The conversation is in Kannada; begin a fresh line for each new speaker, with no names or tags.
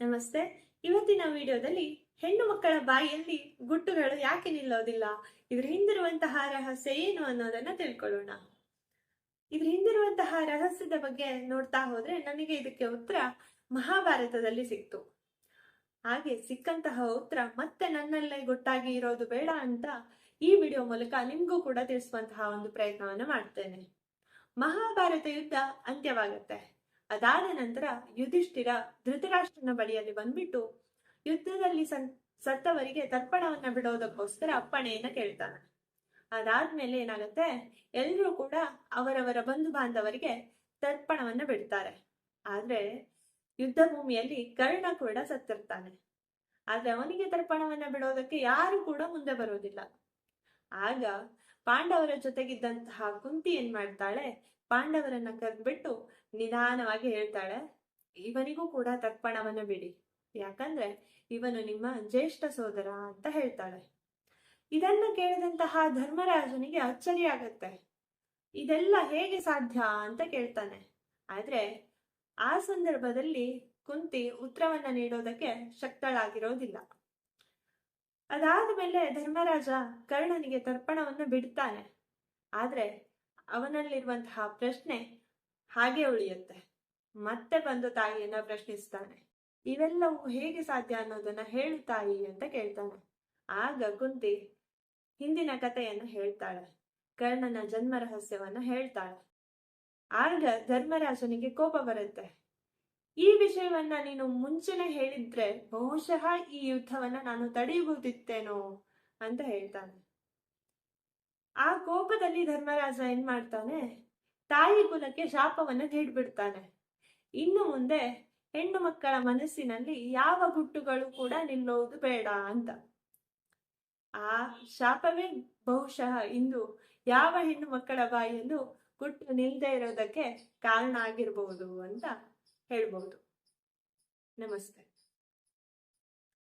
ನಮಸ್ತೆ. ಇವತ್ತಿನ ವಿಡಿಯೋದಲ್ಲಿ ಹೆಣ್ಣು ಮಕ್ಕಳ ಬಾಯಿಯಲ್ಲಿ ಗುಟ್ಟುಗಳು ಯಾಕೆ ನಿಲ್ಲೋದಿಲ್ಲ? ಇದ್ರ ಹಿಂದಿರುವಂತಹ ರಹಸ್ಯ ಏನು ಅನ್ನೋದನ್ನ ತಿಳ್ಕೊಳ್ಳೋಣ. ಇದ್ರ ಹಿಂದಿರುವಂತಹ ರಹಸ್ಯದ ಬಗ್ಗೆ ನೋಡ್ತಾ ಹೋದ್ರೆ ನನಗೆ ಇದಕ್ಕೆ ಉತ್ತರ ಮಹಾಭಾರತದಲ್ಲಿ ಸಿಕ್ತು. ಹಾಗೆ ಸಿಕ್ಕಂತಹ ಉತ್ತರ ಮತ್ತೆ ನನ್ನಲ್ಲೇ ಗೊತ್ತಾಗಿ ಇರೋದು ಬೇಡ ಅಂತ ಈ ವಿಡಿಯೋ ಮೂಲಕ ನಿಮ್ಗೂ ಕೂಡ ತಿಳಿಸುವಂತಹ ಒಂದು ಪ್ರಯತ್ನವನ್ನು ಮಾಡ್ತೇನೆ. ಮಹಾಭಾರತ ಯುದ್ಧ ಅಂತ್ಯವಾಗತ್ತೆ. ಅದಾದ ನಂತರ ಯುಧಿಷ್ಠಿರ ಧೃತರಾಷ್ಟ್ರನ ಬಳಿಯಲ್ಲಿ ಬಂದ್ಬಿಟ್ಟು ಯುದ್ಧದಲ್ಲಿ ಸನ್ ಸತ್ತವರಿಗೆ ತರ್ಪಣವನ್ನ ಬಿಡೋದಕ್ಕೋಸ್ಕರ ಅಪ್ಪಣೆಯನ್ನ ಕೇಳ್ತಾನೆ. ಅದಾದ್ಮೇಲೆ ಏನಾಗತ್ತೆ? ಎಲ್ರೂ ಕೂಡ ಅವರವರ ಬಂಧು ಬಾಂಧವರಿಗೆ ತರ್ಪಣವನ್ನ ಬಿಡ್ತಾರೆ. ಆದ್ರೆ ಯುದ್ಧ ಭೂಮಿಯಲ್ಲಿ ಕರ್ಣ ಕೂಡ ಸತ್ತಿರ್ತಾನೆ. ಆದ್ರೆ ಅವನಿಗೆ ತರ್ಪಣವನ್ನ ಬಿಡೋದಕ್ಕೆ ಯಾರು ಕೂಡ ಮುಂದೆ ಬರೋದಿಲ್ಲ. ಆಗ ಪಾಂಡವರ ಜೊತೆಗಿದ್ದಂತಹ ಕುಂತಿ ಏನ್ ಮಾಡ್ತಾಳೆ? ಪಾಂಡವರನ್ನ ಕರೆದ್ಬಿಟ್ಟು ನಿಧಾನವಾಗಿ ಹೇಳ್ತಾಳೆ, ಇವನಿಗೂ ಕೂಡ ತರ್ಪಣವನ್ನ ಬಿಡಿ. ಯಾಕಂದ್ರೆ ಇವನು ನಿಮ್ಮ ಜ್ಯೇಷ್ಠ ಸೋದರ ಅಂತ ಹೇಳ್ತಾಳೆ. ಇದನ್ನ ಕೇಳಿದಂತಹ ಧರ್ಮರಾಜನಿಗೆ ಅಚ್ಚರಿ ಆಗತ್ತೆ ಇದೆಲ್ಲ ಹೇಗೆ ಸಾಧ್ಯ ಅಂತ ಕೇಳ್ತಾನೆ. ಆದ್ರೆ ಆ ಸಂದರ್ಭದಲ್ಲಿ ಕುಂತಿ ಉತ್ತರವನ್ನ ನೀಡೋದಕ್ಕೆ ಶಕ್ತಳಾಗಿರೋದಿಲ್ಲ. ಅದಾದ ಮೇಲೆ ಧರ್ಮರಾಜ ಕರ್ಣನಿಗೆ ತರ್ಪಣವನ್ನು ಬಿಡ್ತಾನೆ. ಆದರೆ ಅವನಲ್ಲಿರುವಂತಹ ಪ್ರಶ್ನೆ ಹಾಗೆ ಉಳಿಯುತ್ತೆ. ಮತ್ತೆ ಬಂದು ತಾಯಿಯನ್ನ ಪ್ರಶ್ನಿಸ್ತಾನೆ. ಇವೆಲ್ಲವೂ ಹೇಗೆ ಸಾಧ್ಯ ಅನ್ನೋದನ್ನ ಹೇಳು ತಾಯಿ ಅಂತ ಕೇಳ್ತಾನೆ. ಆಗ ಕುಂತಿ ಹಿಂದಿನ ಕಥೆಯನ್ನು ಹೇಳ್ತಾಳೆ. ಕರ್ಣನ ಜನ್ಮ ರಹಸ್ಯವನ್ನು ಹೇಳ್ತಾಳೆ. ಆಗ ಧರ್ಮರಾಜನಿಗೆ ಕೋಪ ಬರುತ್ತೆ. ಈ ವಿಷಯವನ್ನ ನೀನು ಮುಂಚೆನೆ ಹೇಳಿದ್ರೆ ಬಹುಶಃ ಈ ಯುದ್ಧವನ್ನ ನಾನು ತಡೆಯಬಹುದಿತ್ತೇನೋ ಅಂತ ಹೇಳ್ತಾನೆ. ಆ ಕೋಪದಲ್ಲಿ ಧರ್ಮರಾಜ ಏನ್ ಮಾಡ್ತಾನೆ? ತಾಯಿ ಕುಲಕ್ಕೆ ಶಾಪವನ್ನ ನೀಡ್ಬಿಡ್ತಾನೆ. ಇನ್ನು ಮುಂದೆ ಹೆಣ್ಣು ಮಕ್ಕಳ ಮನಸ್ಸಿನಲ್ಲಿ ಯಾವ ಗುಟ್ಟುಗಳು ಕೂಡ ನಿಲ್ಲೋದು ಬೇಡ ಅಂತ. ಆ ಶಾಪವೇ ಬಹುಶಃ ಇಂದು ಯಾವ ಹೆಣ್ಣು ಮಕ್ಕಳ ಬಾಯಲ್ಲೂ ಗುಟ್ಟು ನಿಲ್ಲದೆ ಇರೋದಕ್ಕೆ ಕಾರಣ ಆಗಿರಬಹುದು ಅಂತ. ಹೇಳ್ಬಹುದು. ನಮಸ್ತೆ.